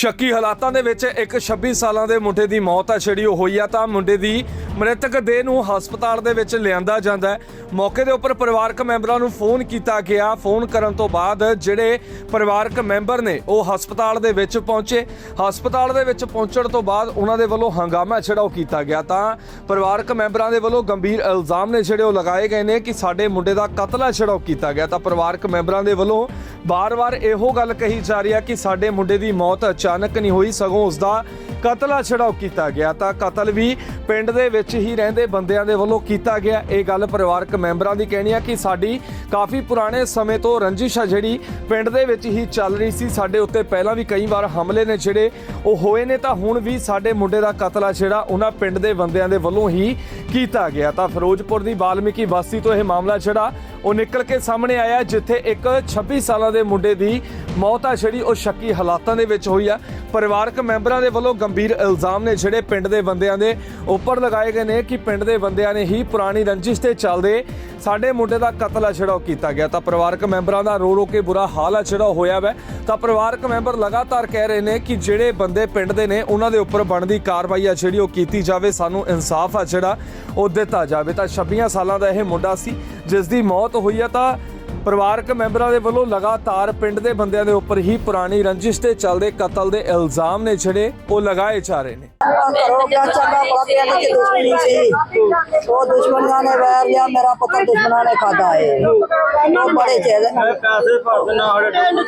ਸ਼ੱਕੀ ਹਾਲਾਤਾਂ ਦੇ ਵਿੱਚ ਇੱਕ 26 ਸਾਲਾਂ ਦੇ ਮੁੰਡੇ ਦੀ ਮੌਤ ਆ, ਜਿਹੜੀ ਉਹ ਹੋਈ ਆ, ਤਾਂ ਮੁੰਡੇ ਦੀ ਮ੍ਰਿਤਕ ਦੇਹ ਨੂੰ ਹਸਪਤਾਲ ਦੇ ਵਿੱਚ ਲਿਆਂਦਾ ਜਾਂਦਾ ਹੈ। ਮੌਕੇ ਦੇ ਉੱਪਰ ਪਰਿਵਾਰਕ ਮੈਂਬਰਾਂ ਨੂੰ ਫੋਨ ਕੀਤਾ ਗਿਆ। ਫੋਨ ਕਰਨ ਤੋਂ ਬਾਅਦ ਜਿਹੜੇ ਪਰਿਵਾਰਕ ਮੈਂਬਰ ਨੇ, ਉਹ ਹਸਪਤਾਲ ਦੇ ਵਿੱਚ ਪਹੁੰਚੇ। ਹਸਪਤਾਲ ਦੇ ਵਿੱਚ ਪਹੁੰਚਣ ਤੋਂ ਬਾਅਦ ਉਹਨਾਂ ਦੇ ਵੱਲੋਂ ਹੰਗਾਮਾ ਛੜਾਓ ਕੀਤਾ ਗਿਆ। ਤਾਂ ਪਰਿਵਾਰਕ ਮੈਂਬਰਾਂ ਦੇ ਵੱਲੋਂ ਗੰਭੀਰ ਇਲਜ਼ਾਮ ਨੇ ਜਿਹੜੇ ਉਹ ਲਗਾਏ ਗਏ ਨੇ ਕਿ ਸਾਡੇ ਮੁੰਡੇ ਦਾ ਕਤਲ ਛੜਾਓ ਕੀਤਾ ਗਿਆ। ਤਾਂ ਪਰਿਵਾਰਕ ਮੈਂਬਰਾਂ ਦੇ ਵੱਲੋਂ ਬਾਰ-ਬਾਰ ਇਹੋ ਗੱਲ ਕਹੀ ਜਾ ਰਹੀ ਹੈ ਕਿ ਸਾਡੇ ਮੁੰਡੇ ਦੀ ਮੌਤ ਅਚਾਨਕ ਨਹੀਂ ਹੋਈ, ਸਗੋਂ ਉਸ ਦਾ ਕਤਲ ਛੜਾਓ ਕੀਤਾ ਗਿਆ। ਤਾਂ ਕਤਲ ਵੀ ਪਿੰਡ ਦੇ ਵਿੱਚ ਹੀ ਰਹਿੰਦੇ ਬੰਦਿਆਂ ਦੇ ਵੱਲੋਂ ਕੀਤਾ ਗਿਆ। ਇਹ ਗੱਲ ਪਰਿਵਾਰਕ ਮੈਂਬਰਾਂ ਦੀ ਕਹਿਣੀ ਹੈ ਕਿ ਸਾਡੀ ਕਾਫੀ ਪੁਰਾਣੇ ਸਮੇਂ ਤੋਂ ਰੰਜਿਸ਼ ਆ ਜਿਹੜੀ ਪਿੰਡ ਦੇ ਵਿੱਚ ਹੀ ਚੱਲ ਰਹੀ ਸੀ। ਸਾਡੇ ਉੱਤੇ ਪਹਿਲਾਂ ਵੀ ਕਈ ਵਾਰ ਹਮਲੇ ਨੇ ਜਿਹੜੇ ਉਹ ਹੋਏ ਨੇ, ਤਾਂ ਹੁਣ ਵੀ ਸਾਡੇ ਮੁੰਡੇ ਦਾ ਕਤਲ ਆ ਜਿਹੜਾ ਉਹਨਾਂ ਪਿੰਡ ਦੇ ਬੰਦਿਆਂ ਦੇ ਵੱਲੋਂ ਹੀ ਕੀਤਾ ਗਿਆ। ਤਾਂ ਫਿਰੋਜ਼ਪੁਰ ਦੀ ਬਾਲਮੀਕੀ ਵਾਸੀ ਤੋਂ ਇਹ ਮਾਮਲਾ ਜਿਹੜਾ ਉਹ ਨਿਕਲ ਕੇ ਸਾਹਮਣੇ ਆਇਆ ਜਿੱਥੇ ਇੱਕ 26 ਸਾਲਾਂ ਦੇ ਮੁੰਡੇ ਦੀ ਮੌਤ ਆ, ਜਿਹੜੀ ਉਹ ਸ਼ੱਕੀ ਹਾਲਾਤਾਂ ਦੇ ਵਿੱਚ ਹੋਈ ਆ। ਪਰਿਵਾਰਕ ਮੈਂਬਰਾਂ ਦੇ ਵੱਲੋਂ ਗੰਭੀਰ ਇਲਜ਼ਾਮ ਨੇ, ਜਿਹੜੇ ਪਿੰਡ ਦੇ ਬੰਦਿਆਂ ਦੇ ਉੱਪਰ ਲਗਾਏ ਗਏ ਨੇ ਕਿ ਪਿੰਡ ਦੇ ਬੰਦਿਆਂ ਨੇ ਹੀ ਪੁਰਾਣੀ ਰੰਜਿਸ਼ ਤੇ ਚੱਲਦੇ ਸਾਡੇ ਮੁੰਡੇ ਦਾ ਕਤਲ ਆ ਜਿਹੜਾ ਉਹ ਕੀਤਾ ਗਿਆ ਤਾਂ ਪਰਿਵਾਰਕ ਮੈਂਬਰਾਂ ਦਾ ਰੋ ਰੋ ਕੇ ਬੁਰਾ ਹਾਲ ਆ ਜਿਹੜਾ ਉਹ ਹੋਇਆ ਵੈ। ਤਾਂ ਪਰਿਵਾਰਕ ਮੈਂਬਰ ਲਗਾਤਾਰ ਕਹਿ ਰਹੇ ਨੇ ਕਿ ਜਿਹੜੇ ਬੰਦੇ ਪਿੰਡ ਦੇ ਨੇ, ਉਹਨਾਂ ਦੇ ਉੱਪਰ ਬਣਦੀ ਕਾਰਵਾਈ ਆ, ਜਿਹੜੀ ਉਹ ਕੀਤੀ ਜਾਵੇ, ਸਾਨੂੰ ਇਨਸਾਫ ਆ ਜਿਹੜਾ ਉਹ ਦਿੱਤਾ ਜਾਵੇ। ਤਾਂ 26 ਸਾਲਾਂ ਦਾ ਇਹ ਮੁੰਡਾ ਸੀ, ਜਿਸ ਦੀ ਮੌਤ ਹੋਈ ਆ ਤਾਂ ਪਰਿਵਾਰਕ ਮੈਂਬਰਾਂ ਦੇ ਵੱਲੋਂ ਲਗਾਤਾਰ ਪਿੰਡ ਦੇ ਬੰਦਿਆਂ ਦੇ ਉੱਪਰ ਹੀ ਪੁਰਾਣੀ ਰੰਜਿਸ਼ ਤੇ ਚੱਲਦੇ ਕਤਲ ਦੇ ਇਲਜ਼ਾਮ ਨੇ ਜਿਹੜੇ ਉਹ ਲਗਾਏ ਜਾ ਰਹੇ ਨੇ। ਕਰੋ ਕਿਆ ਚੰਗਾ ਬੜਾ ਪਿਆਰ ਦੁਸ਼ਮਣੀ ਸੀ। ਉਹ ਦੁਸ਼ਮਣਾਂ ਨੇ ਵੈਰ ਲਿਆ, ਮੇਰਾ ਪੁੱਤਰ ਦੁਸ਼ਮਣਾਂ ਨੇ ਖਾਦਾ ਏ। ਉਹ ਬੜੇ ਚੇਲ ਪੈਸੇ ਭਰ ਦੇਣਾ ਪਿੰਡ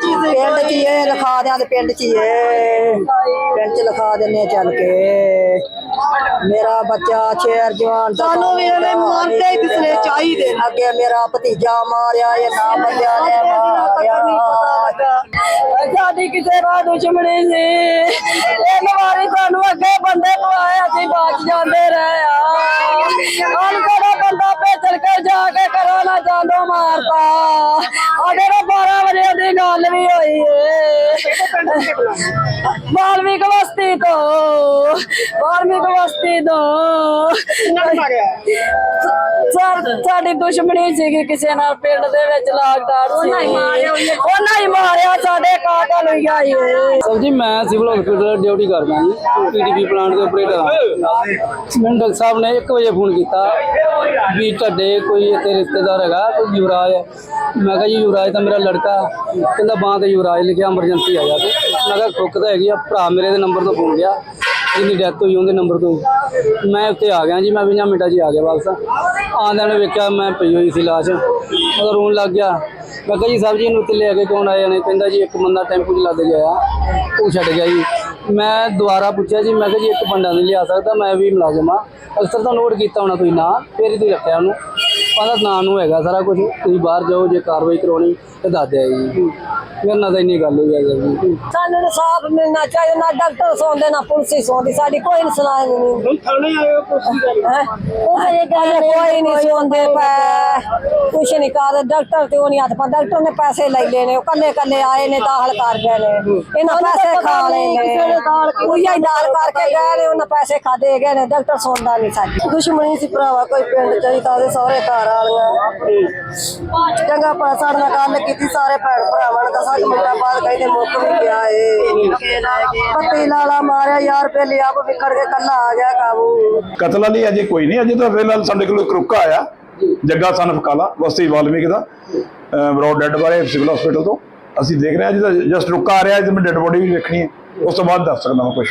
ਚ ਇਹ ਲਿਖਾ ਦਿਆਂ ਤੇ ਪਿੰਡ ਚ ਇਹ। ਪਿੰਡ ਚ ਲਿਖਾ ਦਿੰਨੇ ਚੱਲ ਕੇ। ਮੇਰਾ ਬੱਚਾ ਸ਼ੇਰ ਜਵਾਨ ਸਾਨੂੰ ਵੀ ਇਹਨੇ ਮਾਰਦੇ ਹੀ ਦਿਸਨੇ ਚਾਹੀਦੇ ਅੱਗੇ ਮੇਰਾ ਭਤੀਜਾ ਮਾਰਿਆ ਇਹ ਨਾ ਬੰਦਿਆਂ ਨੇ ਮਾਰਿਆ ਸਾਡੀ ਕਿਸੇ ਨਾਲ ਦੁਸ਼ਮਣੀ ਸੀ। ਇਹ ਵਾਰੀ ਸਾਨੂੰ ਅੱਗੇ ਬੰਦੇ ਪਵਾਏ ਅਸੀਂ ਬਾਚ ਜਾਂਦੇ ਰਹੇ ਆ। ਹਣ ਕਿਹੜਾ ਬੰਦਾ ਭੇਜਲ ਕੇ ਜਾ ਕੇ ਕਰੋ ਨਾ ਜਾਂਦੋ ਮਾਰਤਾ ਨਾਲ 12 ਵਜੇ ਦੀ ਗੱਲ ਵੀ ਹੋਈ ਏ। ਬਾਲਮੀਕ ਬਸਤੀ ਤੋਂ। ਬਾਲਮੀਕ ਬਸਤੀ ਤੋਂ। ਸਾ- ਸਾਡੀ ਦੁਸ਼ਮਣੀ ਸੀਗੀ ਕਿਸੇ ਨਾਲ ਪਿੰਡ ਦੇ ਵਿੱਚ ਲਾਗਡਾਟ ਸੀ। ਉਹਨਾਂ ਹੀ ਮਾਰਿਆ ਸਾਡੇ ਕਾਟਲ ਹੋਈ ਆਈ ਏ ਸਰ ਜੀ ਮੈਂ ਸਿਵਲ ਹਸਪੀਟਲ ਡਿਊਟੀ ਕਰਦਾ ਜੀ ਪੀਡੀਪੀ ਪਲਾਂਟ ਦੇ ਆਪਰੇਟਰ ਹਾਂ। ਮੈਨੂੰ ਡਾਕਟਰ ਸਾਹਿਬ ਨੇ 1 ਵਜੇ ਫੋਨ ਕੀਤਾ ਵੀ ਤੁਹਾਡੇ ਕੋਈ ਇੱਥੇ ਰਿਸ਼ਤੇਦਾਰ ਹੈਗਾ ਕੋਈ ਯੁਵਰਾਜ ਹੈ। ਮੈਂ ਕਿਹਾ ਜੀ ਯੁਵਰਾਜ ਤਾਂ ਮੇਰਾ ਲੜਕਾ। ਕਹਿੰਦਾ ਬਾਂਹ ਤੇ ਯੁਵਰਾਜ ਲਿਖਿਆ ਐਮਰਜੈਂਸੀ ਆ ਜਾ ਤੇ ਮੈਂ ਕਿਹਾ ਠੁੱਕ ਤਾਂ ਹੈਗੀ ਆ ਭਰਾ ਮੇਰੇ ਦੇ ਨੰਬਰ ਤੋਂ ਫੋਨ ਗਿਆ। ਜਿਹਦੀ ਡੈਥ ਹੋਈ ਉਹਦੇ ਨੰਬਰ ਤੋਂ। ਮੈਂ ਉੱਥੇ ਆ ਗਿਆ ਜੀ, ਮੈਂ 20 ਮਿੰਟਾਂ 'ਚ ਹੀ ਆ ਗਿਆ ਵਾਪਸ। ਆਉਂਦਿਆਂ ਨੇ ਵੇਖਿਆ ਮੈਂ ਪਈ ਹੋਈ ਸੀ ਲਾਸ਼। ਉਹਦਾ ਰੋਣ ਲੱਗ ਗਿਆ। ਮੈਂ ਕਿਹਾ ਜੀ, ਸਾਹਿਬ ਜੀ, ਇਹਨੂੰ ਇੱਥੇ ਲੈ ਕੇ ਕੌਣ ਆਇਆ? ਨੇ ਕਹਿੰਦਾ ਜੀ, ਇੱਕ ਬੰਦਾ ਟੈਂਪੂ 'ਚ ਲੱਦ ਗਿਆ ਉਹ ਛੱਡ ਗਿਆ ਜੀ। ਮੈਂ ਦੁਬਾਰਾ ਪੁੱਛਿਆ ਜੀ, ਮੈਂ ਕਿਹਾ ਜੀ, ਇੱਕ ਬੰਦਾ ਨਹੀਂ ਲਿਆ ਸਕਦਾ, ਮੈਂ ਵੀ ਮੁਲਾਜ਼ਮ ਆ ਅਕਸਰ ਤਾਂ ਨੋਟ ਕੀਤਾ ਹੋਣਾ ਤੁਸੀਂ ਨਾ, ਫੇਰ ਹੀ ਤੁਸੀਂ ਰੱਖਿਆ ਉਹਨੂੰ। ਪਤਾ ਨਾਂ ਨੂੰ ਹੈਗਾ ਸਾਰਾ ਕੁਝ ਤੁਸੀਂ ਬਾਹਰ ਜਾਓ ਜੇ ਕਾਰਵਾਈ ਕਰਾਉਣੀ ਤੇ ਦੱਸ ਦਿਆ ਜੀ। ਮੇਰੇ ਨਾਲ ਤਾਂ ਇੰਨੀ ਗੱਲ ਹੋਈ ਹੈ ਜੀ। ਸਾਨੂੰ ਇਨਸਾਫ ਮਿਲਣਾ ਚਾਹੀਦਾ ਨਾ ਡਾਕਟਰ ਸੌਂਦੇ ਨਾ ਪੁਲਿਸ ਹੀ ਸੌਂਦੀ ਸਾਡੀ ਕੋਈ ਨਹੀਂ। ਸੁਣਾਈ ਨਹੀਂ ਥਾਣੇ ਆਏ ਹੋ? ਨਹੀਂ ਹੈਂ? ਹਜੇ ਕੋਈ ਨਹੀਂ ਸੌਂਦੇ ਪਏ। ਕੁਛ ਨਹੀਂ ਕਰ ਡਾਕਟਰ ਤੇ ਉਹ ਨਹੀਂ ਹੱਥ ਪਾ ਡਾਕਟਰ ਨੇ ਪੈਸੇ ਲੈ ਲਏ ਨੇ ਉਹ ਕੱਲੇ ਕੱਲੇ ਆਏ ਨੇ ਦਾਖਲ ਕਰ ਗਏ ਨੇ। ਇਹਨਾਂ ਪੈਸੇ ਖਾ ਲਏ ਨੇ। ਉਹੀ ਦਾਲ ਕਰਕੇ ਗਏ ਨੇ ਉਹਨਾਂ ਪੈਸੇ ਖਾਦੇ ਗਏ ਨੇ ਡਾਕਟਰ ਸੌਂਦਾ ਨਹੀਂ ਸਾਡੀ। ਦੁਸ਼ਮਣੀ ਸੀ ਭਰਾਵਾ ਕੋਈ ਪਿੰਡ ਚ ਹੀ ਤਾਂ ਉਹਦੇ ਸਹੁਰੇ ਘਰ ਵਾਲੀਆਂ ਚੰਗਾ ਪਾ ਨਾਲ ਗੱਲ ਕੀਤੀ, ਸਾਰੇ ਭੈਣ ਭਰਾਵਾਂ ਨੇ ਤਾਂ ਮਿੰਟਾਂ ਬਾਅਦ ਕਹਿੰਦੇ ਮੁੱਕ ਵੀ ਗਿਆ ਏ। ਪੱਤੀ ਲਾਲਾ ਮਾਰਿਆ, ਯਾਰ ਪਹਿਲੇ ਆਪ ਵਿਖੜ ਕੇ ਕੱਲਾ ਆ ਗਿਆ ਕਾਬੂ। ਕਤਲ ਵਾਲੀ ਅਜੇ ਕੋਈ ਨਹੀਂ, ਅਜੇ ਤਾਂ ਫਿਲਹਾਲ ਸਾਡੇ ਕੋਲ ਇੱਕ ਰੁਕਾ ਆਇਆ, ਜੱਗਾ ਸਨ ਫਕਾਲਾ, ਬਸਤੀ ਵਾਲਮੀਕ ਦਾ ਬਰੋਡ ਡੈਡ ਬਾਰੇ ਸਿਵਲ ਹਸਪੀਟਲ ਤੋਂ। ਅਸੀਂ ਦੇਖ ਰਹੇ ਹਾਂ ਜੀ ਜਸਟ ਰੁਕਾ ਆ ਰਿਹਾ ਜੀ ਮੈਂ ਡੈਡ ਬੋਡੀ ਵੀ ਵੇਖਣੀ ਹੈ, ਉਸ ਤੋਂ ਬਾਅਦ ਦੱਸ ਸਕਦਾ ਹਾਂ ਕੁਝ